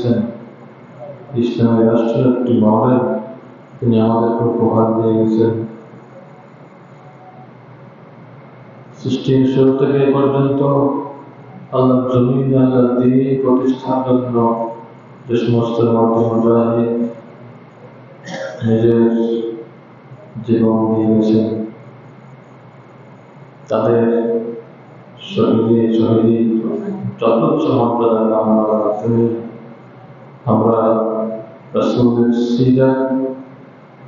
গেছেন ইসলামী রাষ্ট্রের একটি মডেল, তিনি আমাদেরকে উপহার দিয়ে গেছেন। সৃষ্টির শুরু থেকে পর্যন্ত আল্লাহ জমিন, আল্লাহ দিন প্রতিষ্ঠার জন্য যে সমস্ত মুজাহিদ নিজের জীবন দিয়ে গেছেন। তাদের শহীদে, শহীদ যথেচ্ছ মর্যাদা কামনার মাধ্যমে আমরা রসুলের সিরা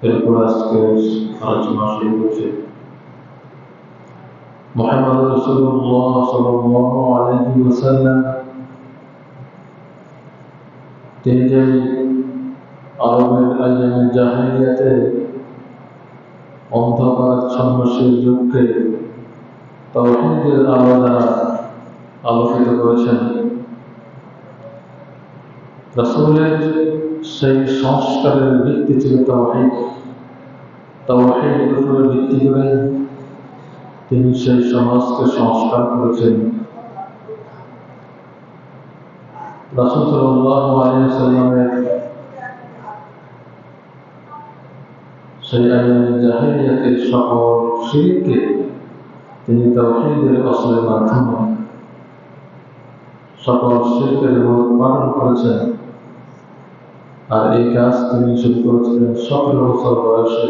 এরপর আজকে আলোচনা শুরু করছি। মোহাম্মদ রসুল্লাহ সাল্লাল্লাহু আলাইহি ওয়াসাল্লাম তিনি যে আরবের আইয়ামে জাহিলিয়াতে অন্ধকারাচ্ছন্ন সেই যুগকে তাওহীদের আলো দ্বারা আলোকিত করেছেন। রাসূলের সেই সংস্কারের ভিত্তি ছিল তাওহীদ। তাওহীদের উপরে ভিত্তি করে তিনি সেই সমাজকে সংস্কার করেছেন। রাসূল সাল্লাল্লাহু আলাইহি সাল্লামের সেই আইয়ামে জাহিলিয়াতের সকল শিরককে তিনি তাওহীদের আসলের মাধ্যমে সকল শিরকের রূপ পালন করেছেন। আর এই কাজ তিনি শুরু করেছিলেন সতেরো বছর বয়সে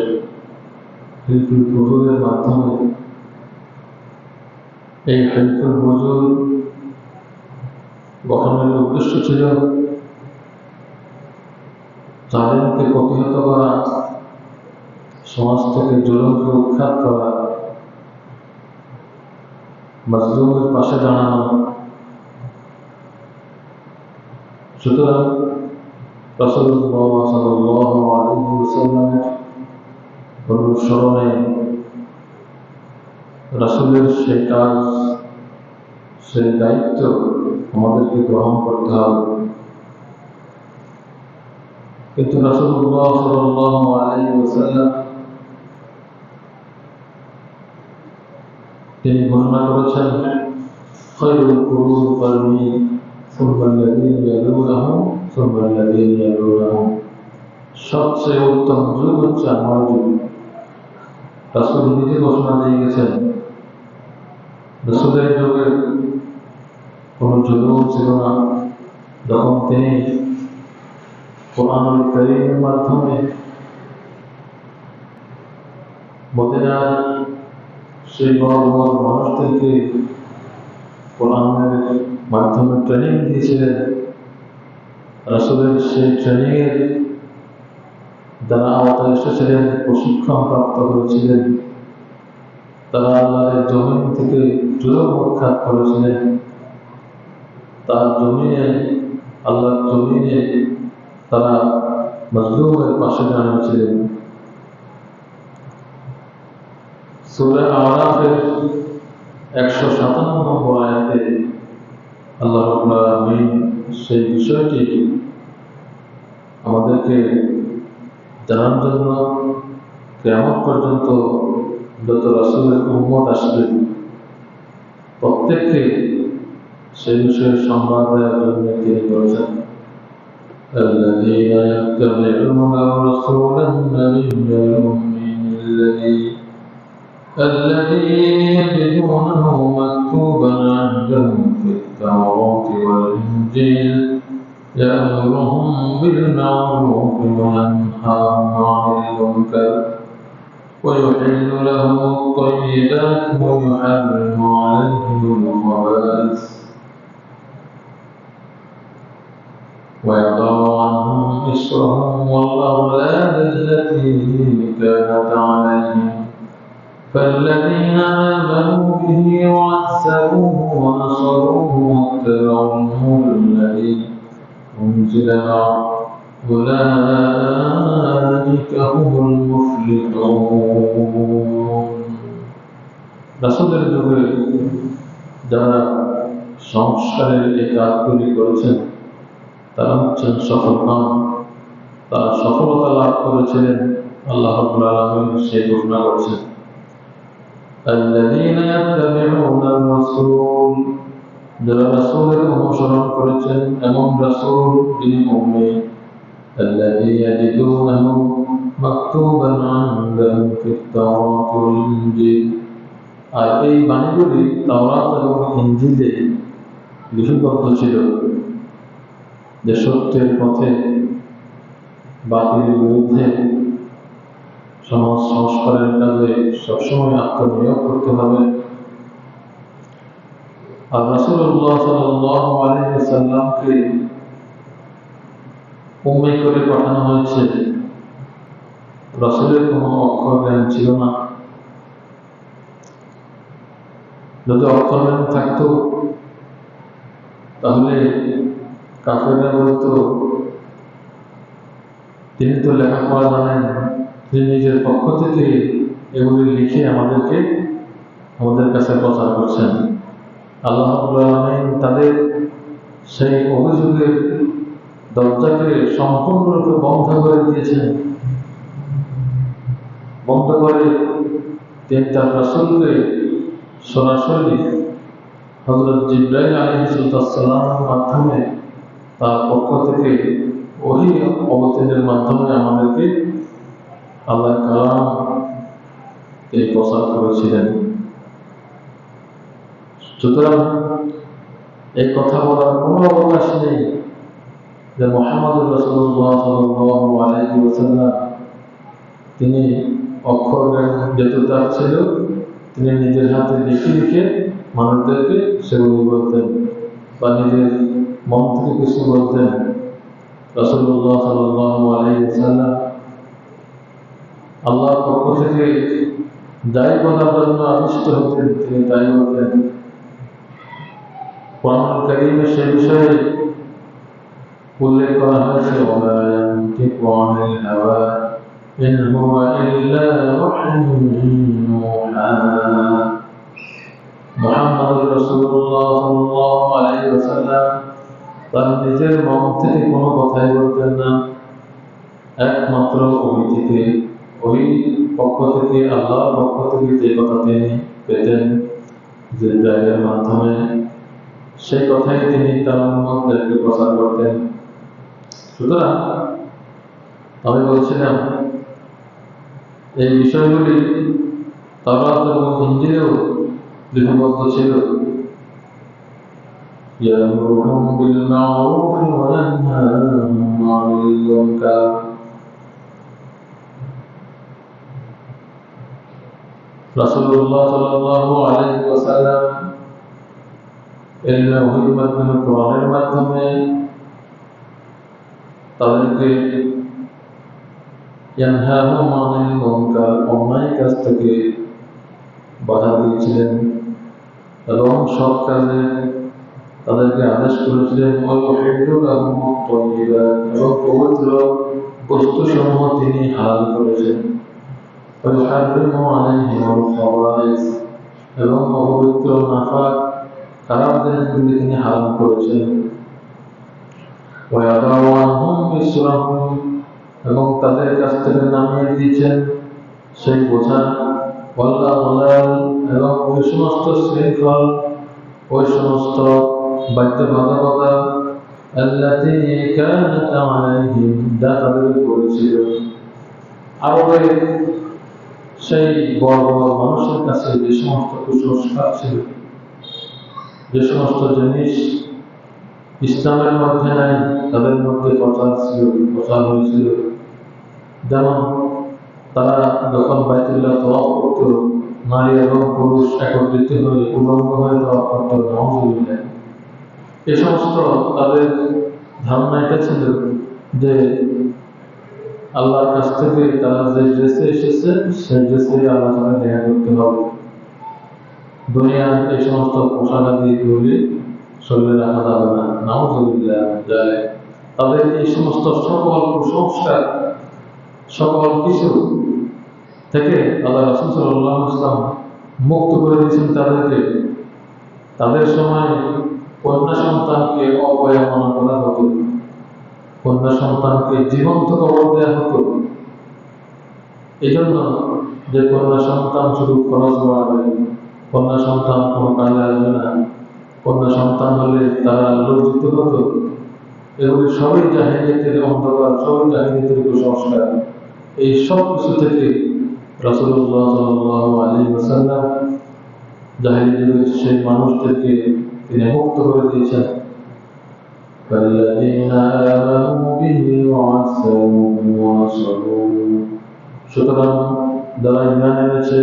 হিলফুল ফুজুরের মাধ্যমে। এই হিলফুল ফুজুর গঠনের উদ্দেশ্য ছিল জালেমকে প্রতিহত করা, সমাজ থেকে জুলুমকে উৎখাত করা, মজলুমের পাশে দাঁড়ানো। সুতরাং রাসূলুল্লাহ সাল্লাল্লাহু আলাইহি ওয়াসাল্লামের অনুসরণে রাসূলের সেই কাজ সেই দায়িত্ব আমাদেরকে গ্রহণ করতে হবে কিন্তু রাসূলুল্লাহ সাল্লাল্লাহু আলাইহি ওয়াসাল্লাম তিনি বর্ণনা করেছেন খৈরুল কুরুন কর্মী ثم الذين يلونهم ثم الذين يلونهم সবচেয়ে উত্তম যুগ হচ্ছে আমার যুগ রাসুল নিজে ঘোষণা দিয়ে গেছেন, রসুলের যুগে কোনো জুলুম ছিল না। যখন তিনি কোরআন করিমের মাধ্যমে মদিনার সেই বড় বড় মানুষদেরকে কোরআনের মাধ্যমে ট্রেনিং দিয়েছিলেন রাসুলের সেই ট্রেনিংয়ের যারা আওতায় এসেছিলেন, প্রশিক্ষণ প্রাপ্ত করেছিলেন। তারা আল্লাহর জমিন থেকে জুলুম উৎখাত করেছিলেন। তার জমিনে, আল্লাহর জমিনে তারা মজলুমের পাশে দাঁড়িয়েছিলেন। সুরে আরাফের একশো সাতান্ন নম্বর আয়াতে আল্লাহ আলামিন সেই বিষয়টি আমাদেরকে জানার জন্য কেমন পর্যন্ত যত রাসূলের উম্মত আসবে প্রত্যেককে সেই বিষয়ে সংবাদ দেওয়ার জন্য তিনি বলেছেন الذين يتبعون الرسول النبي الأمي الذي الذي يجدونه مكتوبا عندهم في التوراة والإنجيل يأمرهم بالمعروف وينهاهم عن المنكر ويحل لهم الطيبات ويحرم عليهم الخبائث. ويضع عنهم إصرهم والأغلال التي كانت عليهم. فالذين آمنوا به وعزروه ونصروه واتبعوا النور الذي أنزل معه أولئك هم المفلحون রাসূলের যুগে যারা সংস্কারের এই কাজগুলি করেছেন তারা হচ্ছেন সফল হন তারা সফলতা লাভ করেছিলেন আল্লাহ রাব্বুল আলামিন সেই ঘোষণা করেছেন الذين يتبعون الرسول যারা রাসূলের অনুসরণ করেছেন এমন রাসূল যিনি উম্মি الذي يجدونه مكتوبا عندهم في التوراة والإنجيل আর এই বাণীগুলি তাওরাত এবং ইঞ্জিলে লিপিবদ্ধ ছিল যে সত্যের পথে বাতিলের বিরুদ্ধে সমাজ, সংস্কারের কাজে সবসময় আত্মনিয়োগ করতে হবে। আর আলাইহি সাল্লামকে উম্মি করে পাঠানো হয়েছে। রাসূলের কোনো অক্ষর জ্ঞান ছিল না। যদি অক্ষর জ্ঞান থাকতো, তাহলে কাফেররা বলতো, তিনি তো লেখাপড়া জানেন। তিনি নিজের পক্ষ থেকে এগুলি লিখে আমাদেরকে, আমাদের কাছে প্রচার করছেন। আল্লাহ তাদের সেই অভিযোগের দরজাকে সম্পূর্ণরূপে বন্ধ করে দিয়েছেন। বন্ধ করে তিনি তার রাসূলকে সরাসরি হযরত জিব্রাইল আলাইহিস সালামের মাধ্যমে তার পক্ষ থেকে ওহি অবতীর্ণের মাধ্যমে আমাদেরকে আল্লাহ কালাম তিনি প্রচার করেছিলেন। সুতরাং এই কথা বলার কোনো অবকাশ নেই যে মোহাম্মদ তিনি অক্ষর তার ছিল, তিনি নিজের হাতে লিখে লিখে মানুষদেরকে সেগুলি বলতেন বা নিজের মন থেকে কিছু বলতেন। রসুল্লাহ সাল্লাল্লাহু আলাইহি ওয়াসাল্লাম আল্লাহর পক্ষ থেকে বলার জন্য আবিষ্ট হতেন তিনি তাই বলতেন কোরআন কারিমে সে বিষয়ে উল্লেখ করা হয়েছে হুয়া মুহাম্মদুর রাসূলুল্লাহ সাল্লাল্লাহু তার নিজের মন থেকে কোনো কথাই বলতেন না। একমাত্র ওই ওই পক্ষ থেকে আল্লাহর পক্ষ থেকে যে কথা তিনি পেতেন যে জায়গার মাধ্যমে সেই কথাই তিনি তার উন্মতদেরকে প্রচার করতেন সুতরাং আমি বলছিলাম এই বিষয়গুলি তাওরাত এবং ইঞ্জিলেও লিপিবদ্ধ ছিল يأمرهم بالمعروف وينهاهم عن المنكر মাধ্যমে তাদেরকে অন্যায় কাজ থেকে বাধা দিয়েছিলেন এবং সৎ কাজে তাদেরকে আদেশ করেছিলেন এবং পবিত্র বস্তুসমূহ তিনি হালাল করেছেন। ويحرم عليهم الخبائث এবং অপবিত্র নাফাক খারাপ জিনিসগুলি তিনি হারাম করেছেন ويضع عنهم إسرهم এবং তাদের কাছ থেকে নামিয়ে দিয়েছেন সেই বোঝা ওয়াল্লা ওয়ালাল এবং ওই সমস্ত শৃঙ্খল ওই সমস্ত বাধ্যবাধকতা আল্লাতি কানাত আলাইহিম যা তাদের করেছিল আরবের সেই বড় বড় মানুষের কাছে যে সমস্ত কুসংস্কার ছিল, যে সমস্ত জিনিস ইসলামের মধ্যে নাই, তাদের মধ্যে প্রচার ছিল, প্রচার হয়েছিল। যেমন তারা যখন বাইতুল্লাহ তওয়াফ করত, নারী এবং পুরুষ একত্রিত হয়ে উলঙ্গ হয়ে তওয়াফ করত নওয়াজুবিল্লাহ এ সমস্ত তাদের ধারণা এটা ছিল যে আল্লাহর কাছ থেকে তারা যে ড্রেসে এসেছে, সেই ড্রেসে আল্লাহ তারা দেখা করতে হবে। দুনিয়ার এই সমস্ত পোশাক আদি গুলি শরীরে রাখা যাবে না। নাউজুবিল্লাহ যায় তাদের এই সমস্ত সকল কুসংস্কার, সকল কিছু থেকে আল্লাহ রাসূল সাল্লাল্লাহু আলাইহি ওয়াসাল্লাম মুক্ত করে দিয়েছেন তাদেরকে। তাদের সময় কন্যা সন্তানকে অপয়ামনা করা হতো কন্যা সন্তানকে জীবন্ত কবর দেওয়া হতো। এই জন্য যে কন্যা সন্তান শুধু খরচ বাড়াবে, কন্যা সন্তান কোনো কাজে আসবে না। কন্যা সন্তান হলে তারা লজ্জিত হতো। এগুলি সবই জাহিলিয়াতের অন্ধকার, সবই জাহিলিয়াতের কুসংস্কার। এই সব কিছু থেকে রাসূলুল্লাহ সাল্লাল্লাহু আলাইহি ওয়াসাল্লাম জাহিলি যুগের সেই মানুষদেরকে তিনি মুক্ত করে দিয়েছেন। فالذين آمنوا به وعزروه ونصروه সুতরাং যারা ইমান এনেছে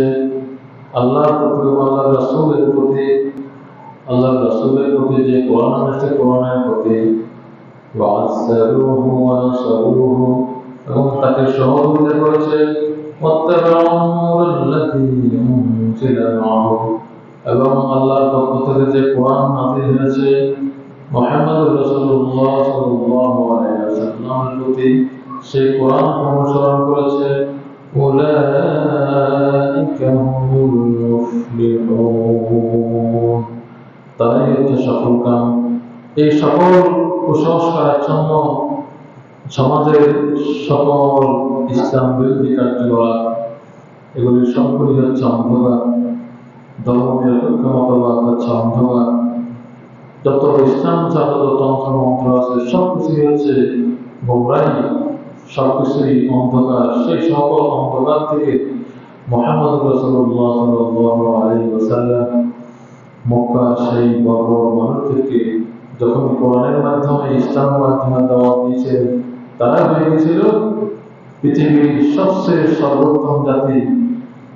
আল্লাহর প্রতি এবং আল্লাহ রাসূলের প্রতি আল্লাহ রাসূলের প্রতি যে কোরআন এনেছে কোরআনের প্রতি وعزروه ونصروه এবং তাকে সহযোগিতা করেছে واتبعوا النور الذي أنزل معه এবং আল্লাহর পক্ষ থেকে যে কোরআন নাযিল হয়েছে মুহাম্মদ রাসূলুল্লাহ সাল্লাল্লাহু আলাইহি ওয়াসাল্লামের প্রতি সেই কোরআন অনুসরণ করেছে, উলাইকা হুমুল মুফলিহুন। তারাই হচ্ছে সফল কাম। এই সকল কুসংস্কার কুসংস্কারাচ্ছন্ন সমাজের সকল ইসলাম বিরোধী কার্যকলাপ, এগুলি সবগুলি হচ্ছে অন্ধকার। ধর্ম নিরপেক্ষ মতবাদ হচ্ছে অন্ধকার। যত ইসলাম যত তন্ত্র মন্ত্র আছে সব কিছুই হচ্ছে গোমরাহি সব কিছুই অন্ধকার। সেই সকল অন্ধকার থেকে মোহাম্মদ রসুল্লাহ সাল্লাল্লাহু আলাইহি মক্কা সেই বড় বড় মানুষদেরকে যখন কোরআনের মাধ্যমে, ইসলামের মাধ্যমে দাওয়াত দিয়েছেন, তারা হয়ে গেছিল পৃথিবীর সবচেয়ে সর্বোত্তম জাতি।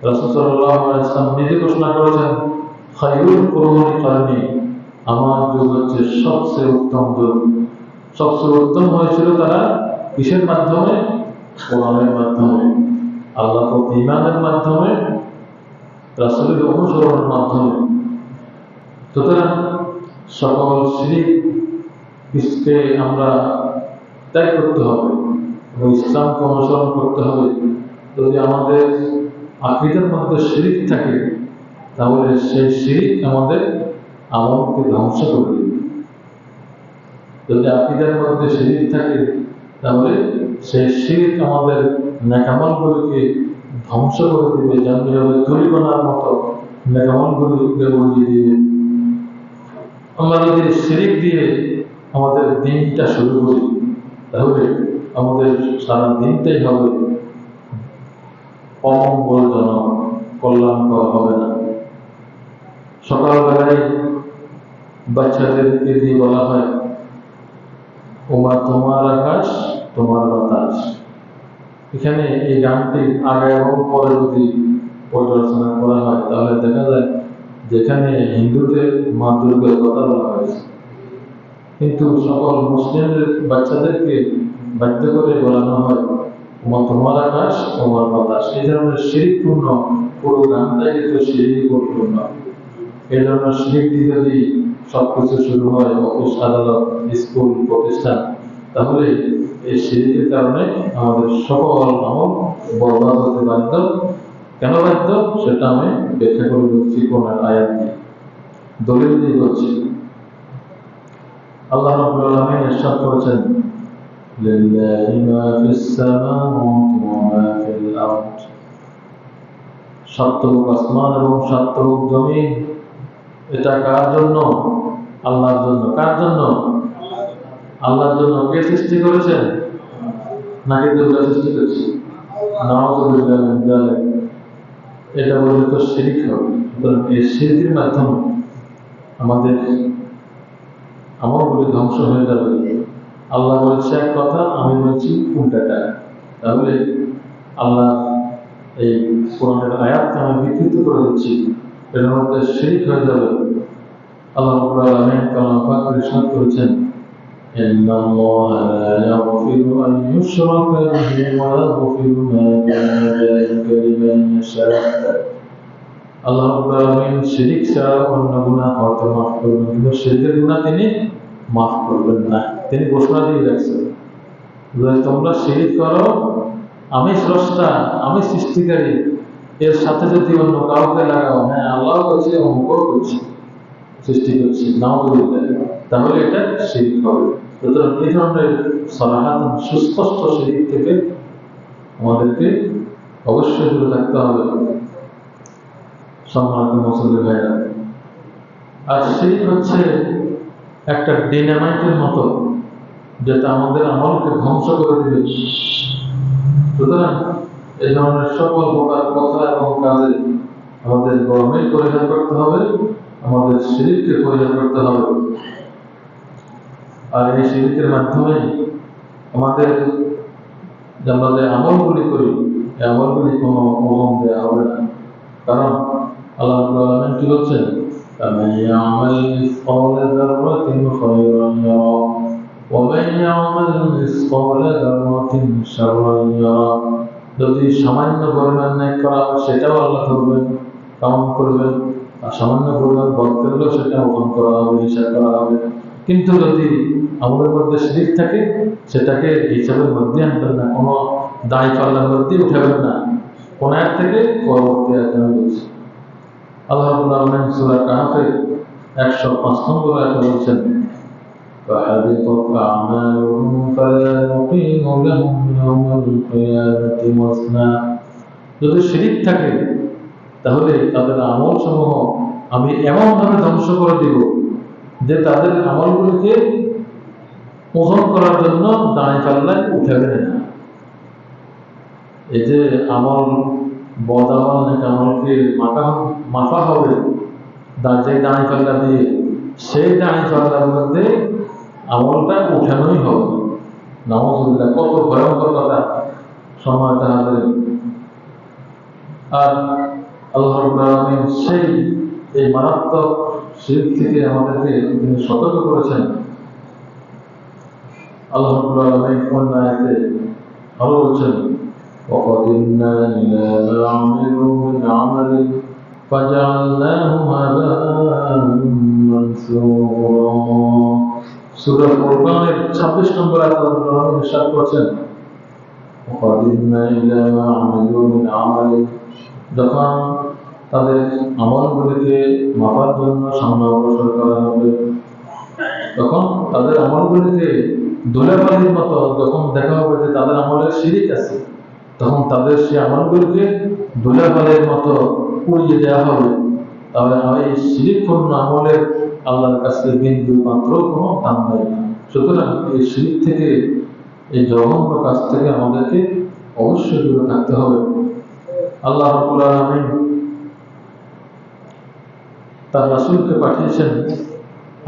রাসূলুল্লাহ ইসলাম নিজে ঘোষণা করেছেন, খায়রুল কুরুনি কারণী। আমার যুগ হচ্ছে সবচেয়ে উত্তম যুগ সবচেয়ে উত্তম হয়েছিল তারা কিসের মাধ্যমে? কোরআনের মাধ্যমে। আল্লাহ ইমানের মাধ্যমে, রাসূলের অনুসরণের মাধ্যমে। সুতরাং সকল ইসকে আমরা ত্যাগ করতে হবে এবং ইসলামকে অনুসরণ করতে হবে। যদি আমাদের আকিদের মধ্যে শিরিক থাকে, তাহলে সেই শিরিক আমাদের আমলকে ধ্বংস করে যদি আকিদের মধ্যে শিরিক থাকে, তাহলে সেই শিরিক আমাদের নেকামলগুলিকে ধ্বংস করে দেবে যেভাবে তরিকোনার মতো নেকামলগুলিকে উড়িয়ে দিবে। আমরা যদি শিরিক দিয়ে আমাদের দিনটা শুরু করি, তাহলে আমাদের সারা দিনটাই হবে অমঙ্গলজনক কল্যাণকর হবে না। সকালবেলায় বাচ্চাদেরকে দিয়ে বলা হয়, ওমা তোমার আকাশ, তোমার বাতাস। এখানে এই গানটি আগে এবং পরে যদি পর্যালোচনা করা হয়। তাহলে দেখা যায় যেখানে হিন্দুদের মা দুর্গার কথা বলা হয়েছে। কিন্তু সকল মুসলিমদের বাচ্চাদেরকে বাধ্য করে বলানো হয় তোমার আকাশ, তোমার বাতাস। এই ধরনের শিরিকপূর্ণ পুরো গানটাই কিন্তু শিরিকপূর্ণ এই ধরনের শিরিক দিয়ে যদি সবকিছু শুরু হয় অফিস আদালত স্কুল, প্রতিষ্ঠান। তাহলে এই শিরিকের কারণে আমাদের সকল আমল বরবাদ হতে বাধ্য। কেন বাধ্য? সেটা আমি ব্যাখ্যা করে বলছি কোন আয়াত দিয়ে। দলিল দিয়ে বলছি। আল্লাহ রাব্বুল আলামিন ইরশাদ করেছেন সাতটুক আসমান এবং সাতটুক জমিন। এটা কার জন্য? আল্লাহর জন্য? কার জন্য? আল্লাহর জন্য কে সৃষ্টি করেছেন নাকি দুর্গা সৃষ্টি করেছে? এটা বললে তো শিরিক হবে। এই শিরিকের মাধ্যমে আমাদের আমলগুলি ধ্বংস হয়ে যাবে। আল্লাহ বলছে, এক কথা, আমি বলছি, উল্টাটা। তাহলে আল্লাহ এই কোরআনের আয়াতকে আমি বিকৃত করে দিচ্ছি। এর মধ্যে শিরিক হয়ে যাবে। আল্লাহ রাব্বুল আলামিন কালাম পাক ইরশাদ করেছেন إن الله لا يغفر أن يشرك به ويغفر ما دون ذلك لمن يشاء আল্লাহ রাব্বুল আলামিন শিরিক ছাড়া অন্য গুনাহ হয়তো মাফ করবেন কিন্তু শিরকের গুনাহ তিনি মাফ করবেন না তিনি ঘোষণা দিয়ে রাখছেন যে তোমরা শিরিক করো আমি স্রষ্টা আমি সৃষ্টিকারী এর সাথে যদি অন্য কাউকে লাগাও হ্যাঁ আল্লাহ করছে অঙ্ক করছে সৃষ্টি করছে, নাও তাহলে এটা শিরিক হবে। সুতরাং এই ধরনের সরাহাত সুস্পষ্ট শিরিক থেকে আমাদেরকে অবশ্যই দূরে থাকতে হবে। সম্মানিত মুসলিম ভাইরা আর শিরিক হচ্ছে একটা ডিনামাইটের মতো, যেটা আমাদের আমলকে ধ্বংস করে দিবে। সুতরাং এই ধরনের সকল প্রকার কথা এবং কাজে আমাদের গরমে পরিহার করতে হবে। আমাদের শিরিককে পরিহার করতে হবে আর এই শিরিকের মাধ্যমে আমাদের যে আমরা যে আমলগুলি করি এই আমলগুলি কোনো ওজন দেওয়া হবে না কারণ আল্লাহ রাব্বুল আলামিন কি বলছেন فمن يعمل مثقال ذرة خيرا يره ومن يعمل مثقال ذرة شرا يره যদি সামান্য পরিমাণ ন্যায় করা হয় সেটাও আল্লাহ করবেন কামন করবেন আর সামান্য পরিমাণ বধ করলেও সেটা ওজন করা হবে হিসাব করা হবে কিন্তু যদি আমাদের মধ্যে শিরিক থাকে সেটাকে হিসাবের মধ্যে আনবেন না কোনো দায় পাল্লার মধ্যে উঠাবেন না কোন এক থেকে পরবর্তী একজন বলছে আল্লাহ রাব্বুল আলামিন সূরা কাহফের 105 নম্বর আয়াতে বলছেন فحبطت أعمالهم فلا نقيم لهم يوم القيامة وزنا যদি শিরিক থাকে তাহলে তাদের আমল সমূহ আমি এমনভাবে ধ্বংস করে দিব যে তাদের আমলগুলিকে ওজন করার জন্য দাঁড়িয়ে পাল্লায় উঠাবে না এই যে আমল, বদ আমল নাকি আমলকে মাখা মাফা হবে যে দাঁড়িয়ে পাল্লা দিয়ে, সেই দাঁড়িয়ে পাল্লার মধ্যে আমলটা উঠানোই হবে। নামজুল্লাহ কত ভয়ঙ্কর কথা। সময় তাহলে। আর আল্লাহ রাব্বুল আলামিন সেই এই মারাত্মক শিরক থেকে আমাদেরকে তিনি সতর্ক করেছেন আল্লাহ রাব্বুল আলামিন কোন আয়াতে আরো বলছেন وقدمنا إلى ما عملوا من عمل فجعلناه هباء منثورا সূরা ফুরকানের 26 নম্বর আয়াতে আল্লাহ রাব্বুল আলামিন ইরশাদ করেছেন وقدمنا إلى ما عملوا من عمل যখন তাদের আমলগুলিকে মাপার জন্য সামনে অগ্রসর করা হবে। তখন তাদের আমলগুলিকে ধুলাবালির মতো যখন দেখা হবে যে তাদের আমলের শিরিক আছে, তখন তাদের সেই আমলগুলিকে ধুলাবালির মতো উড়িয়ে দেওয়া হবে। তাহলে এই শিরিকপূর্ণ আমলের আল্লাহর কাছে বিন্দু মাত্র কোনো দাম নেই। সুতরাং এই শিরিক থেকে, এই জঘন্য কাজ থেকে আমাদেরকে অবশ্যই দূরে থাকতে হবে। আল্লাহ রাব্বুল আলামিন তার রাসূলকে পাঠিয়েছেন।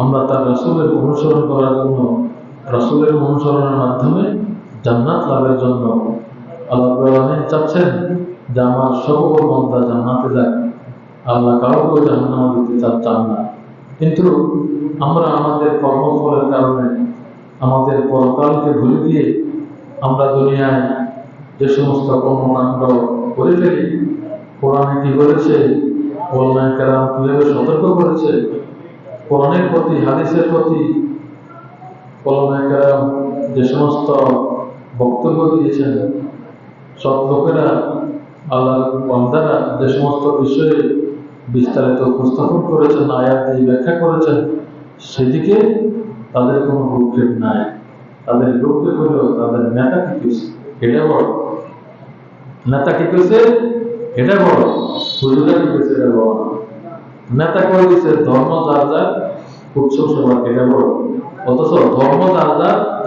আমরা তার রাসূলের অনুসরণ করার জন্য, রাসূলের অনুসরণের মাধ্যমে জান্নাত লাভের জন্য আল্লাহ চাচ্ছেন যে আমার সকল বান্দা জান্নাতে যাক। আল্লাহ কাউকেও জাহান্নামে দিতে চান না। কিন্তু আমরা আমাদের কর্মফলের কারণে, আমাদের পরকালকে ভুলে দিয়ে আমরা দুনিয়ায় যে সমস্ত কর্মকাণ্ড করে ফেলি, কোরআনে কি বলেছে? ওলামায়ে কেরাম কীভাবে সতর্ক করেছে? কোরআনের প্রতি, হাদিসের প্রতি ওলামায়ে কেরাম যে সমস্ত বক্তব্য দিয়েছেন সব লোকেরা আল্লাহ বান্দারা যে সমস্ত বিষয়ে বিস্তারিত উপস্থাপন করেছেন, আয়াত দিয়ে ব্যাখ্যা করেছেন, সেদিকে তাদের কোনো ভূক্ষেপ নাই। তাদের ভূক্ষেপ হলো তাদের নেতা কি করেছে? এটা বড়। নেতা কি করেছে? এটা বড়।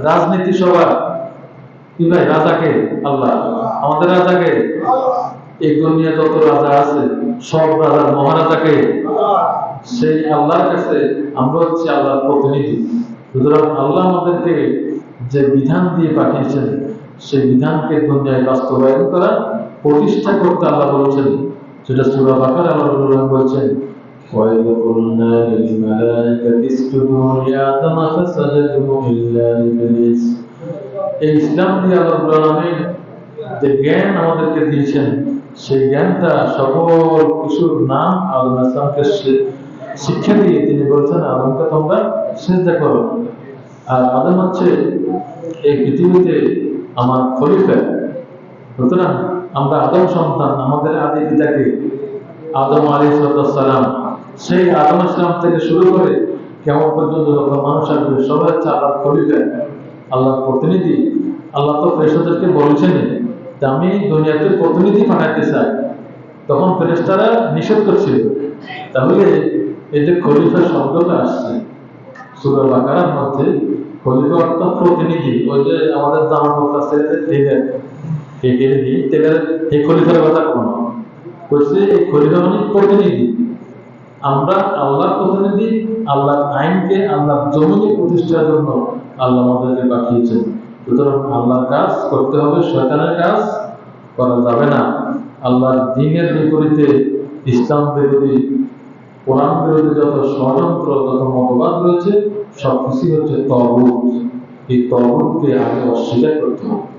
রাজনীতি সভা কি ভাই রাজাকে আল্লাহ। আমাদের রাজাকে এই দুনিয়া যত রাজা আছে, সব রাজার মহারাজাকে সেই আল্লাহর কাছে আমরা হচ্ছে আল্লাহর প্রতিনিধি। সুতরাং আল্লাহ আমাদেরকে যে বিধান দিয়ে পাঠিয়েছেন, সেই বিধানকে দুনিয়ায় বাস্তবায়ন করা প্রতিষ্ঠা করতে আল্লাহ বলেছেন। সেটা সুরা বাকার আল্লাহ রাব্বুল বলছেন وإذ قلنا للملائكة اسجدوا لآدم فسجدوا إلا إبليس এই ইসলাম দিয়ে আল্লাহ রাব্বুল আলামিন যে জ্ঞান আমাদেরকে দিয়েছেন সেই জ্ঞানটা সকল কিছুর নাম আল্লাহ ইসলামকে শি- শিক্ষা দিয়ে তিনি বলছেন আদমকে তোমরা সেজদা করো আর আদম হচ্ছে এই পৃথিবীতে আমার খলিফা সুতরাং আমরা আদম সন্তান, আমাদের আদি পিতাকে আদম আলী সালাম, সেই আদম ইসলাম থেকে শুরু করে কেমন পর্যন্ত যত মানুষ আসবে, সবাই হচ্ছে আল্লাহ খলিফা, আল্লাহর প্রতিনিধি। আল্লাহ তো ফেরেশতাদেরকে বলেছেন যে আমি দুনিয়াতে প্রতিনিধি পাঠাতে চাই। তখন ফেরেশতারা নিষেধ করছিল। তাহলে এই যে খলিফা শব্দটা আসছে, সুরা বাকারার মধ্যে খলিফা অর্থাৎ প্রতিনিধি, ওই যে আমাদের জামা কাপড় আছে খলিফার কথা মানে প্রতিনিধি। আমরা আল্লাহর প্রতিনিধি আইনকে প্রতিষ্ঠার জন্য আল্লাহ আল্লাহর কাজ করতে হবে, শয়তানের কাজ করা যাবে না। আল্লাহর দিনের বিপরীতে ইসলাম বিরোধী, কোরআন বিরোধী যত ষড়যন্ত্র, যত মতবাদ রয়েছে, সবকিছুই হচ্ছে তবুত এই তবুতকে আগে অস্বীকার করতে হবে।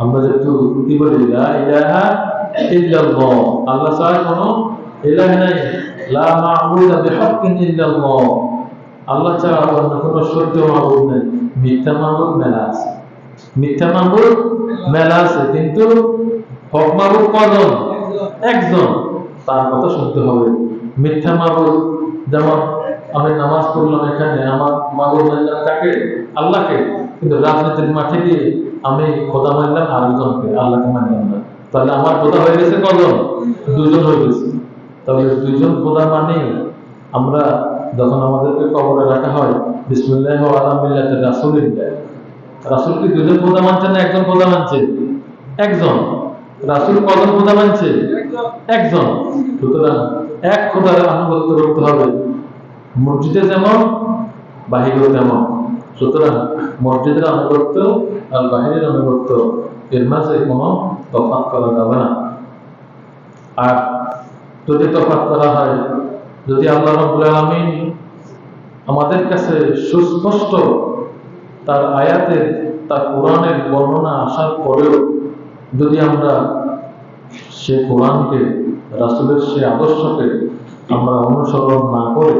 আমরা যেহেতু কি বলি, লা ইলাহা ইল্লাল্লাহ। আল্লাহ ছাড়া কোনো ইলাহ নাই। লা মা'বুদা বিহাক্কিন ইল্লাল্লাহ। আল্লাহ ছাড়া অন্য কোনো সত্য মিথ্যা মেলা আছে। মিথ্যা মেলা আছে, কিন্তু হক কজন? একজন। তার কথা শুনতে হবে। মিথ্যা মাহবুব যেমন আমি নামাজ পড়লাম এখানে, আমার মাহবুব মানলাম কাকে আল্লাহকে, কিন্তু রাজনীতির মাঠে গিয়ে আমি খোদা মানলাম আরেকজনকে আল্লাহকে মানলাম না। তাহলে আমার খোদা হয়ে গেছে কজন? দুজন হয়ে গেছে। তাহলে দুজন খোদা মানে আমরা যখন আমাদেরকে কবরে রাখা হয় বিসমুল্লাহ আলহামদুলিল্লাহ রাসুলিল্লাহ রাসুল কি দুজন খোদা মানছে না একজন খোদা মানছে? একজন। রাসুল কজন খোদা মানছে? একজন। সুতরাং এক খোদার আনুগত্য করতে হবে। মসজিদে যেমন, বাহিরেও তেমন। সুতরাং মসজিদের আনুগত্য আর বাহিরের আনুগত্য এর মাঝে কোনো তফাৎ করা যাবে না। আর যদি তফাৎ করা হয়, যদি আল্লাহ রব্বুল আলামিন আমাদের কাছে সুস্পষ্ট তার আয়াতের, তার কোরআনের বর্ণনা আসার পরেও যদি আমরা সে কোরআনকে, রাসুলের সে আদর্শকে আমরা অনুসরণ না করে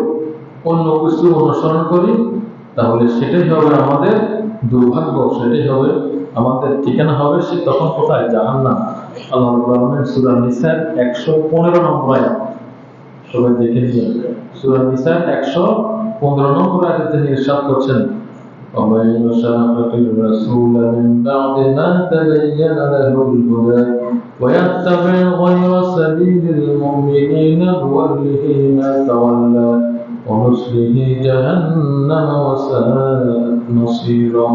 অন্য কিছু অনুসরণ করি তাহলে সেটাই হবে আমাদের দুর্ভাগ্য সেটাই হবে আমাদের ঠিকানা হবে সে তখন কোথায় জাহান না আল্লাহ রহমানের সুরা নিসার একশো পনেরো নম্বর আয়াত সবাই দেখে নিয়ে সুরা নিসার একশো পনেরো নম্বর আয়াতে তিনি ইরশাদ করছেন ومن يشاقق الرسول من بعد ما تبين له الهدى ويتبع غير سبيل المؤمنين نوله ما تولى ونصله جهنم وساءت مصيرا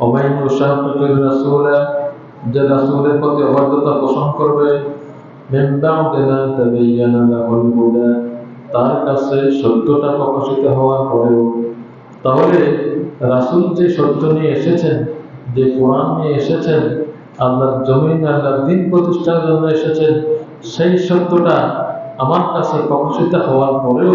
ومن يشاقق الرسول যে রাসূলের প্রতি অবাধ্যতা পোষণ করবে من بعد ما تبين له الهدى তার কাছে সত্যটা প্রকাশিত হওয়ার পরেও তাহলে রাসূল যে সত্য নিয়ে এসেছেন যে কোরআন নিয়ে এসেছেন আল্লাহর জমিন আল্লাহর দিন প্রতিষ্ঠার জন্য এসেছেন সেই সত্যটা আমার কাছে প্রকাশিত হওয়ার পরেও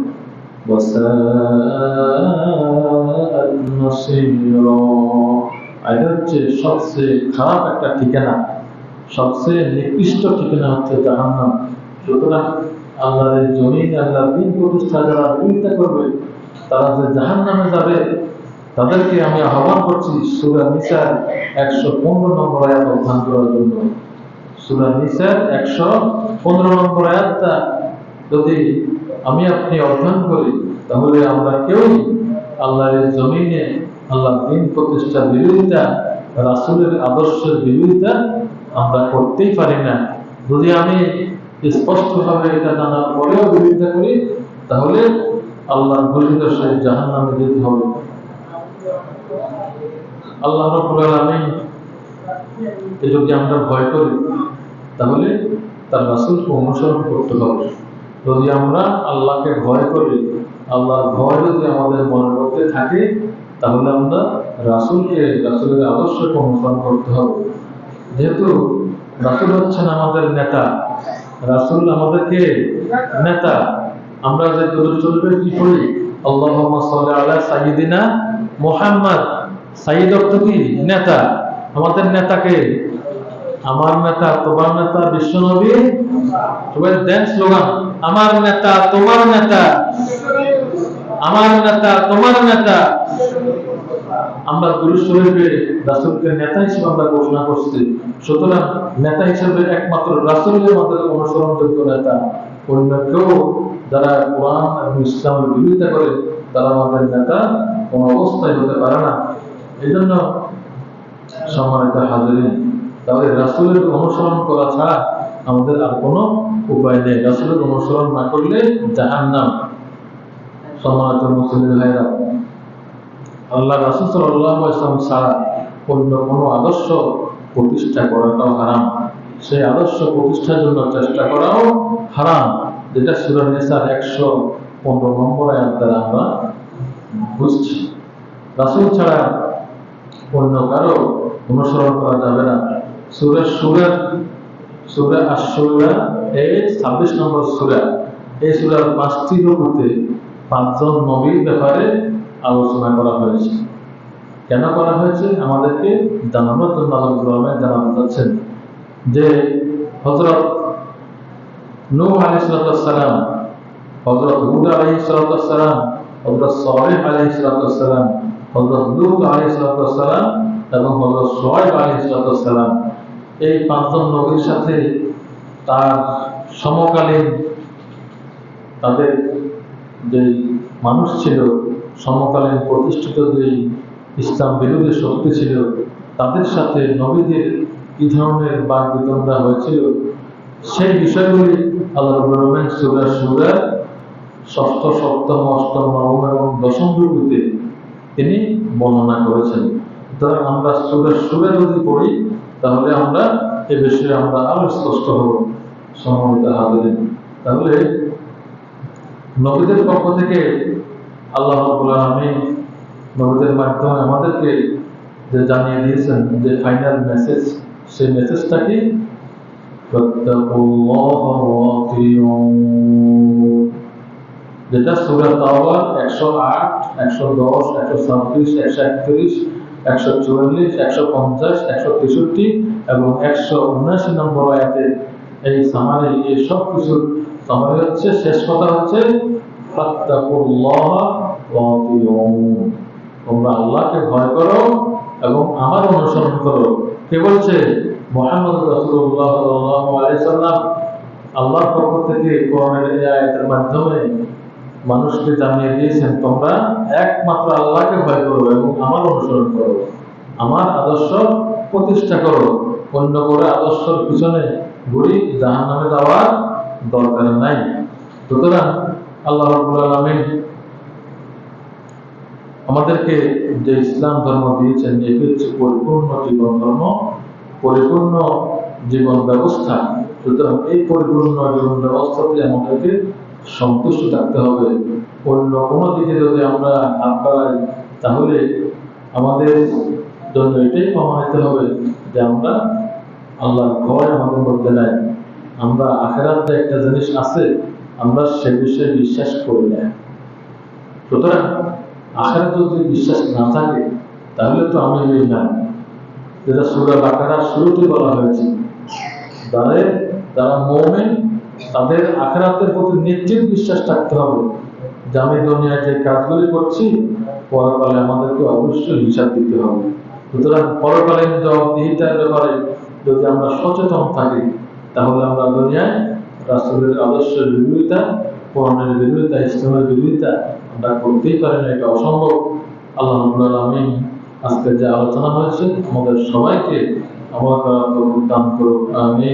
সবচেয়ে খারাপ একটা ঠিকানা সবচেয়ে নিকৃষ্ট ঠিকানা হচ্ছে জাহান্নাম সুতরাং জমিন আল্লাহ দিন প্রতিষ্ঠা যারা করবে, তারা যে যাবে তাদেরকে আমি আহ্বান করছি, সুরা নিসার একশো পনেরো নম্বর আয়াত অধ্যয়ন করার জন্য। সুরা নিসার একশো পনেরো নম্বর আয়াতটা যদি আমি আপনি অর্জন করি, তাহলে আমরা কেউই আল্লাহর জমিনে আল্লাহ দিন প্রতিষ্ঠা বিরোধিতা, রাসুলের আদর্শের বিরোধিতা আমরা করতেই পারি না। যদি আমি স্পষ্টভাবে এটা জানার পরেও বিরোধিতা করি, তাহলে আল্লাহ ঘোষিত সেই জাহান নামে যেতে হবে। আল্লাহ রব্বুল আলামিন কে যদি আমরা ভয় করি, তাহলে তার রাসুলকে অনুসরণ করতে হবে। যদি আমরা আল্লাহকে ভয় করি, আল্লাহর ভয় যদি আমাদের মনের মধ্যে থাকে, তাহলে আমরা রাসূলকে, রাসূলের আদর্শকে অনুসরণ করতে হবে। যেহেতু রাসূল হচ্ছেন আমাদের নেতা, রাসূল আমাদেরকে নেতা। আমরা যে দরুদ শরীফে কি করি আল্লাহ আলা সাইয়্যিদিনা মুহাম্মদ। সাইয়্যিদ অর্থ কি? নেতা। আমাদের নেতাকে। আমার নেতা, তোমার নেতা বিশ্বনবী দেন স্লোগান আমার নেতা, তোমার নেতা, আমার নেতা, তোমার নেতা। আমরা নেতা হিসেবে আমরা ঘোষণা করছি। সুতরাং নেতা হিসেবে একমাত্র নেতা। অন্য কেউ যারা কোরআন এবং ইসলামের বিরোধিতা করে, তারা আমাদের নেতা কোন অবস্থায় হতে পারে না। এই জন্য সম্মানিত হাজিরিন, তাহলে অনুসরণ করা ছাড়া আমাদের আর কোনো উপায় নেই। রাসুলের অনুসরণ না করলে মুসলিম ভাইরা, আল্লাহ ছাড়া অন্য কোনো আদর্শ প্রতিষ্ঠা করাটাও হারাম। সেই আদর্শ প্রতিষ্ঠার জন্য চেষ্টা করাও হারাম। যেটা সুরা নেসার একশো পনেরো নম্বর আয়াত দ্বারা আমরা বুঝছি। রাসুল ছাড়া অন্য কারও অনুসরণ করা যাবে না। সুরের সুরের সুরা আশুরা এই ছাব্বিশ নম্বর সুরা। এই সুরার পাঁচটি রূপতে পাঁচজন নবীর ব্যাপারে আলোচনা করা হয়েছে। কেন করা হয়েছে? আমাদেরকে জানানোর জন্য আল্লাহ রহমান জানানো যাচ্ছেন যে হজরত নূহ আলাইহিসসালাম হজরত হুদ আলাইহিসসালাম হজরত সালেহ আলাইহিসসালাম হজরত লূত আলাইহিসসালাম এবং হজরত সোহাইব আলাইহিসসালাম এই পাঁচজন নবীর সাথে তার সমকালীন তাদের যে মানুষ ছিল, সমকালীন প্রতিষ্ঠিত যে ইসলাম বিরোধী শক্তি ছিল, তাদের সাথে নবীদের কি ধরনের বাক বিতণ্ডা হয়েছিল, সেই বিষয়গুলি আল্লাহ রহমান সুরা সুরা ষষ্ঠ, সপ্তম, অষ্টম, নবম এবং দশম রূপীতে তিনি বর্ণনা করেছেন। সুতরাং আমরা সুরের সুরে যদি পড়ি তাহলে আমরা এ বিষয়ে আমরা আরও স্পষ্ট হব। সম্মানিত হাজিরিন। তাহলে নবীদের পক্ষ থেকে আল্লাহ আলামিন নবীদের মাধ্যমে আমাদেরকে যে জানিয়ে দিয়েছেন যে ফাইনাল মেসেজ, সেই মেসেজটা কি? ফাত্তাকুল্লাহ ওয়া আতিউন। যেটা সূরা একশো 108 110 136 131 144 150 163 এবং 179 নম্বর আয়াতে এই সামারি এই সব কিছু সামারি হচ্ছে, শেষ কথা হচ্ছে। তোমরা আল্লাহকে ভয় করো এবং আমার অনুসরণ করো। কে বলছে? মোহাম্মদ রাসূলুল্লাহ সাল্লাল্লাহু আলাইহি আল্লাহর পক্ষ থেকে কোরআনের আয়াতের মাধ্যমে মানুষকে জানিয়ে দিয়েছেন, তোমরা একমাত্র আল্লাহকে ভয় করো এবং আমার অনুসরণ করো। আমার আদর্শ প্রতিষ্ঠা করো। অন্য করে আদর্শের পিছনে ঘুরি জাহান নামে যাওয়ার দরকার নাই। সুতরাং আল্লাহ রাব্বুল আলামিন আমাদেরকে যে ইসলাম ধর্ম দিয়েছেন এটি হচ্ছে পরিপূর্ণ জীবন ধর্ম, পরিপূর্ণ জীবন ব্যবস্থা। সুতরাং এই পরিপূর্ণ জীবন ব্যবস্থাতে আমাদেরকে সন্তুষ্ট থাকতে হবে। অন্য কোনো দিকে যদি আমরা হাত বাড়াই তাহলে আমাদের জন্য এটাই প্রমাণিত হবে যে আমরা আল্লাহর ভয় আমাদের মধ্যে নাই। আমরা আখেরাতে একটা জিনিস আছে, আমরা সে বিষয়ে বিশ্বাস করি না। সুতরাং আখেরাতে যদি বিশ্বাস না থাকে, তাহলে তো আমি এই না। যেটা সুরা বাকারার শুরুতে বলা হয়েছে যাদের তারা মৌমেন তাদের আখেরাতের প্রতি নিশ্চিত বিশ্বাস থাকতে হবে। যে আমি দুনিয়ায় যে কাজগুলি করছি, পরকালে আমাদেরকে অবশ্যই হিসাব দিতে হবে। সুতরাং পরকালীন জবাবদিহিতার ব্যাপারে যদি আমরা সচেতন থাকি, তাহলে আমরা দুনিয়ায় রাষ্ট্রের আদর্শের বিরোধিতা, কোরআনের বিরোধিতা, ইসলামের বিরোধিতা আমরা করতেই পারি না, এটা অসম্ভব। আল্লাহ রাব্বুল আলামিন আজকে যে আলোচনা হয়েছে, আমাদের সবাইকে আমার দান করুক আমি